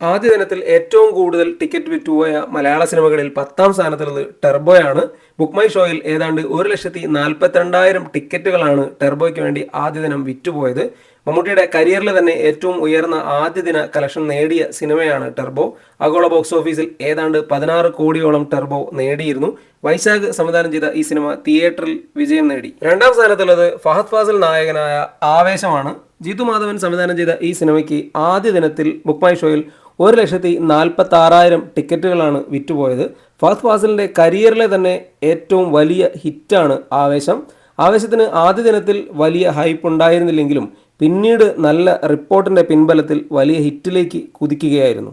ആദ്യ ദിനത്തിൽ ഏറ്റവും കൂടുതൽ ടിക്കറ്റ് വിറ്റുപോയ മലയാള സിനിമകളിൽ പത്താം സ്ഥാനത്തുള്ളത് ടെർബോയാണ്. ബുക്ക് മൈ ഷോയിൽ ഏതാണ്ട് ഒരു ലക്ഷത്തി നാൽപ്പത്തിരണ്ടായിരം ടിക്കറ്റുകളാണ് ടെർബോയ്ക്ക് വേണ്ടി ആദ്യ ദിനം വിറ്റുപോയത്. മമ്മൂട്ടിയുടെ കരിയറിൽ തന്നെ ഏറ്റവും ഉയർന്ന ആദ്യ ദിന കളക്ഷൻ നേടിയ സിനിമയാണ് ടെർബോ. ആഗോള ബോക്സ് ഓഫീസിൽ ഏതാണ്ട് പതിനാറ് കോടിയോളം ടെർബോ നേടിയിരുന്നു. വൈശാഖ് സംവിധാനം ചെയ്ത ഈ സിനിമ തിയേറ്ററിൽ വിജയം നേടി. രണ്ടാം സ്ഥാനത്തുള്ളത് ഫഹദ് ഫാസിൽ നായകനായ ആവേശമാണ്. ജീതു മാധവൻ സംവിധാനം ചെയ്ത ഈ സിനിമയ്ക്ക് ആദ്യ ദിനത്തിൽ ബുക്ക് മൈ ഷോയിൽ ഒരു ലക്ഷത്തി നാൽപ്പത്തി ആറായിരം ടിക്കറ്റുകളാണ് വിറ്റുപോയത്. ഫഹദ് ഫാസിലിന്റെ കരിയറിലെ തന്നെ ഏറ്റവും വലിയ ഹിറ്റാണ് ആവേശം. ആവേശത്തിന് ആദ്യ ദിനത്തിൽ വലിയ ഹൈപ്പ് ഉണ്ടായിരുന്നില്ലെങ്കിലും പിന്നീട് നല്ല റിപ്പോർട്ടിന്റെ പിൻബലത്തിൽ വലിയ ഹിറ്റിലേക്ക് കുതിക്കുകയായിരുന്നു.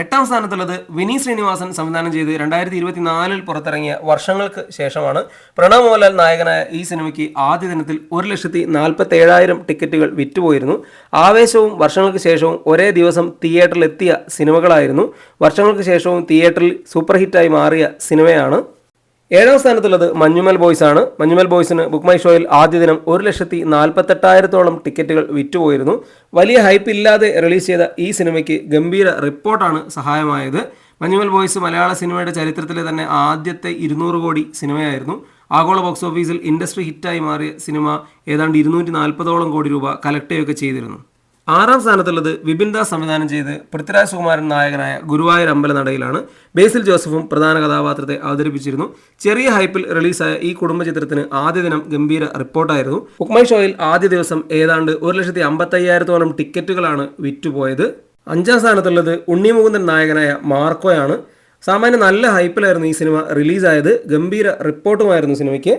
എട്ടാം സ്ഥാനത്തുള്ളത് വിനി ശ്രീനിവാസൻ സംവിധാനം ചെയ്ത് രണ്ടായിരത്തി ഇരുപത്തിനാലിൽ പുറത്തിറങ്ങിയ വർഷങ്ങൾക്ക് ശേഷമാണ് പ്രണവ് മോഹൻലാൽ നായകനായ ഈ സിനിമയ്ക്ക് ആദ്യ ദിനത്തിൽ ഒരു ലക്ഷത്തി നാൽപ്പത്തി ഏഴായിരം ടിക്കറ്റുകൾ വിറ്റുപോയിരുന്നു. ആവേശവും വർഷങ്ങൾക്ക് ശേഷവും ഒരേ ദിവസം തിയേറ്ററിൽ എത്തിയ സിനിമകളായിരുന്നു. വർഷങ്ങൾക്ക് ശേഷവും തിയേറ്ററിൽ സൂപ്പർ ഹിറ്റായി മാറിയ സിനിമയാണ് ഏഴാം സ്ഥാനത്തുള്ളത് മഞ്ഞുമൽ ബോയ്സ് ആണ്. മഞ്ഞുമൽ ബോയ്സിന് ബുക്ക് മൈ ഷോയിൽ ആദ്യ ദിനം ഒരു ലക്ഷത്തി നാൽപ്പത്തെട്ടായിരത്തോളം ടിക്കറ്റുകൾ വിറ്റുപോയിരുന്നു. വലിയ ഹൈപ്പ് ഇല്ലാതെ റിലീസ് ചെയ്ത ഈ സിനിമയ്ക്ക് ഗംഭീര റിപ്പോർട്ടാണ് സഹായമായത്. മഞ്ഞുമൽ ബോയ്സ് മലയാള സിനിമയുടെ ചരിത്രത്തിലെ തന്നെ ആദ്യത്തെ ഇരുന്നൂറ് കോടി സിനിമയായിരുന്നു. ആഗോള ബോക്സ് ഓഫീസിൽ ഇൻഡസ്ട്രി ഹിറ്റായി മാറിയ സിനിമ ഏതാണ്ട് ഇരുന്നൂറ്റി നാൽപ്പതോളം കോടി രൂപ കളക്ട് ചെയ്യുകയൊക്കെ ചെയ്തിരുന്നു. ആറാം സ്ഥാനത്തുള്ളത് വിപിൻ ദാസ് സംവിധാനം ചെയ്ത് പൃഥ്വിരാജ് സുകുമാരൻ നായകനായ ഗുരുവായൂർ അമ്പലനടയിലാണ് ബേസിൽ ജോസഫും പ്രധാന കഥാപാത്രത്തെ അവതരിപ്പിച്ചിരുന്നു. ചെറിയ ഹൈപ്പിൽ റിലീസായ ഈ കുടുംബ ചിത്രത്തിന് ആദ്യ ദിനം ഗംഭീര റിപ്പോർട്ടായിരുന്നു. ഉക്മൈ ഷോയിൽ ആദ്യ ദിവസം ഏതാണ്ട് ഒരു ലക്ഷത്തി അമ്പത്തയ്യായിരത്തോളം ടിക്കറ്റുകളാണ് വിറ്റുപോയത്. അഞ്ചാം സ്ഥാനത്തുള്ളത് ഉണ്ണിമുകുന്ദൻ നായകനായ മാർക്കോയാണ്. സാമാന്യം നല്ല ഹൈപ്പിലായിരുന്നു ഈ സിനിമ റിലീസായത്. ഗംഭീര റിപ്പോർട്ടുമായിരുന്നു സിനിമയ്ക്ക്.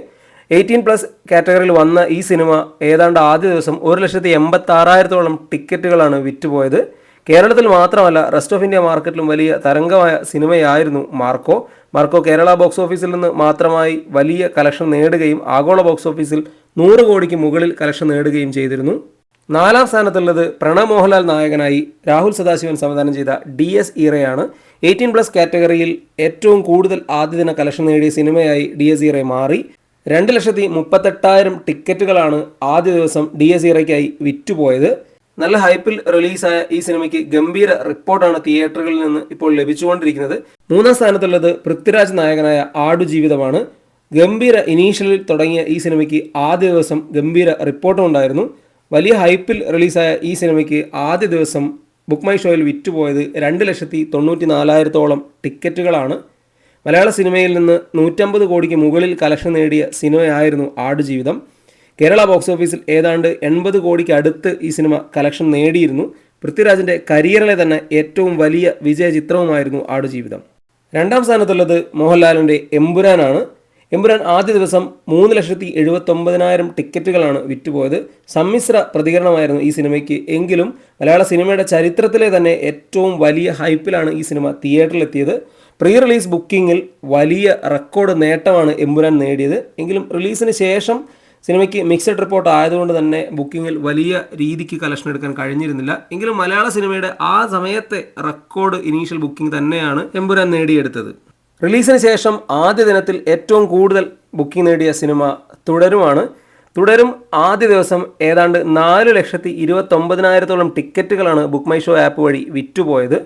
എയ്റ്റീൻ പ്ലസ് കാറ്റഗറിയിൽ വന്ന ഈ സിനിമ ഏതാണ്ട് ആദ്യ ദിവസം ഒരു ലക്ഷത്തി എൺപത്തി ആറായിരത്തോളം ടിക്കറ്റുകളാണ് വിറ്റുപോയത്. കേരളത്തിൽ മാത്രമല്ല റെസ്റ്റ് ഓഫ് ഇന്ത്യ മാർക്കറ്റിലും വലിയ തരംഗമായ സിനിമയായിരുന്നു മാർക്കോ. മാർക്കോ കേരള ബോക്സ് ഓഫീസിൽ നിന്ന് മാത്രമായി വലിയ കലക്ഷൻ നേടുകയും ആഗോള ബോക്സ് ഓഫീസിൽ നൂറ് കോടിക്ക് മുകളിൽ കലക്ഷൻ നേടുകയും ചെയ്തിരുന്നു. നാലാം സ്ഥാനത്തുള്ളത് പ്രണവ് മോഹൻലാൽ നായകനായി രാഹുൽ സദാശിവൻ സംവിധാനം ചെയ്ത ഡി എസ് ഈറയാണ്. എയ്റ്റീൻ പ്ലസ് കാറ്റഗറിയിൽ ഏറ്റവും കൂടുതൽ ആദ്യ ദിന കളക്ഷൻ നേടിയ സിനിമയായി ഡി എസ് ഇറ മാറി. രണ്ട് ലക്ഷത്തി മുപ്പത്തെട്ടായിരം ടിക്കറ്റുകളാണ് ആദ്യ ദിവസം ഡി എസ് ഇറയ്ക്കായി വിറ്റുപോയത്. നല്ല ഹൈപ്പിൽ റിലീസായ ഈ സിനിമയ്ക്ക് ഗംഭീര റിപ്പോർട്ടാണ് തിയേറ്ററുകളിൽ നിന്ന് ഇപ്പോൾ ലഭിച്ചുകൊണ്ടിരിക്കുന്നത്. മൂന്നാം സ്ഥാനത്തുള്ളത് പൃഥ്വിരാജ് നായകനായ ആടുജീവിതമാണ് ഗംഭീര ഇനീഷ്യലിൽ തുടങ്ങിയ ഈ സിനിമയ്ക്ക് ആദ്യ ദിവസം ഗംഭീര റിപ്പോർട്ടും ഉണ്ടായിരുന്നു. വലിയ ഹൈപ്പിൽ റിലീസായ ഈ സിനിമയ്ക്ക് ആദ്യ ദിവസം ബുക്ക് മൈ ഷോയിൽ വിറ്റുപോയത് രണ്ട് ലക്ഷത്തി തൊണ്ണൂറ്റി നാലായിരത്തോളം ടിക്കറ്റുകളാണ്. മലയാള സിനിമയിൽ നിന്ന് നൂറ്റമ്പത് കോടിക്ക് മുകളിൽ കലക്ഷൻ നേടിയ സിനിമയായിരുന്നു ആടുജീവിതം കേരള ബോക്സ് ഓഫീസിൽ ഏതാണ്ട് എൺപത് കോടിക്ക് അടുത്ത് ഈ സിനിമ കലക്ഷൻ നേടിയിരുന്നു. പൃഥ്വിരാജിന്റെ കരിയറിലെ തന്നെ ഏറ്റവും വലിയ വിജയ ചിത്രവുമായിരുന്നു ആടുജീവിതം രണ്ടാം സ്ഥാനത്തുള്ളത് മോഹൻലാലിന്റെ എമ്പുരാനാണ്. എമ്പുരാൻ ആദ്യ ദിവസം മൂന്ന് ലക്ഷത്തി എഴുപത്തൊമ്പതിനായിരം ടിക്കറ്റുകളാണ് വിറ്റുപോയത്. സമ്മിശ്ര പ്രതികരണമായിരുന്നു ഈ സിനിമയ്ക്ക്. എങ്കിലും മലയാള സിനിമയുടെ ചരിത്രത്തിലെ തന്നെ ഏറ്റവും വലിയ ഹൈപ്പിലാണ് ഈ സിനിമ തിയേറ്ററിലെത്തിയത് പ്രീ റിലീസ് ബുക്കിങ്ങിൽ വലിയ റെക്കോർഡ് നേട്ടമാണ് എമ്പുരാൻ നേടിയത്. എങ്കിലും റിലീസിന് ശേഷം സിനിമയ്ക്ക് മിക്സഡ് റിപ്പോർട്ട് ആയതുകൊണ്ട് തന്നെ ബുക്കിങ്ങിൽ വലിയ രീതിക്ക് കളക്ഷൻ എടുക്കാൻ കഴിഞ്ഞിരുന്നില്ല. എങ്കിലും മലയാള സിനിമയുടെ ആ സമയത്തെ റെക്കോർഡ് ഇനീഷ്യൽ ബുക്കിംഗ് തന്നെയാണ് എമ്പുരാൻ നേടിയെടുത്തത്. റിലീസിന് ശേഷം ആദ്യ ദിനത്തിൽ ഏറ്റവും കൂടുതൽ ബുക്കിംഗ് നേടിയ സിനിമ തുടരുമാണ്. തുടരും ആദ്യ ദിവസം ഏതാണ്ട് നാല് ലക്ഷത്തി ഇരുപത്തൊമ്പതിനായിരത്തോളം ടിക്കറ്റുകളാണ് ബുക്ക് മൈ ഷോ ആപ്പ് വഴി വിറ്റുപോയത്.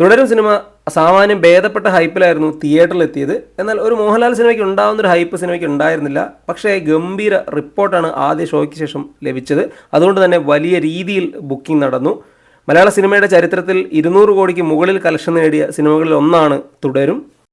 തുടരും സിനിമ സാമാന്യം ഭേദപ്പെട്ട ഹൈപ്പിലായിരുന്നു തിയേറ്ററിൽ എത്തിയത് എന്നാൽ ഒരു മോഹൻലാൽ സിനിമയ്ക്ക് ഉണ്ടാകുന്ന ഒരു ഹൈപ്പ് സിനിമയ്ക്ക് ഉണ്ടായിരുന്നില്ല. പക്ഷേ ഗംഭീര റിപ്പോർട്ടാണ് ആദ്യ ഷോയ്ക്ക് ശേഷം ലഭിച്ചത്. അതുകൊണ്ട് തന്നെ വലിയ രീതിയിൽ ബുക്കിംഗ് നടന്നു. മലയാള സിനിമയുടെ ചരിത്രത്തിൽ ഇരുന്നൂറ് കോടിക്ക് മുകളിൽ കലക്ഷൻ നേടിയ സിനിമകളിൽ ഒന്നാണ് തുടരും.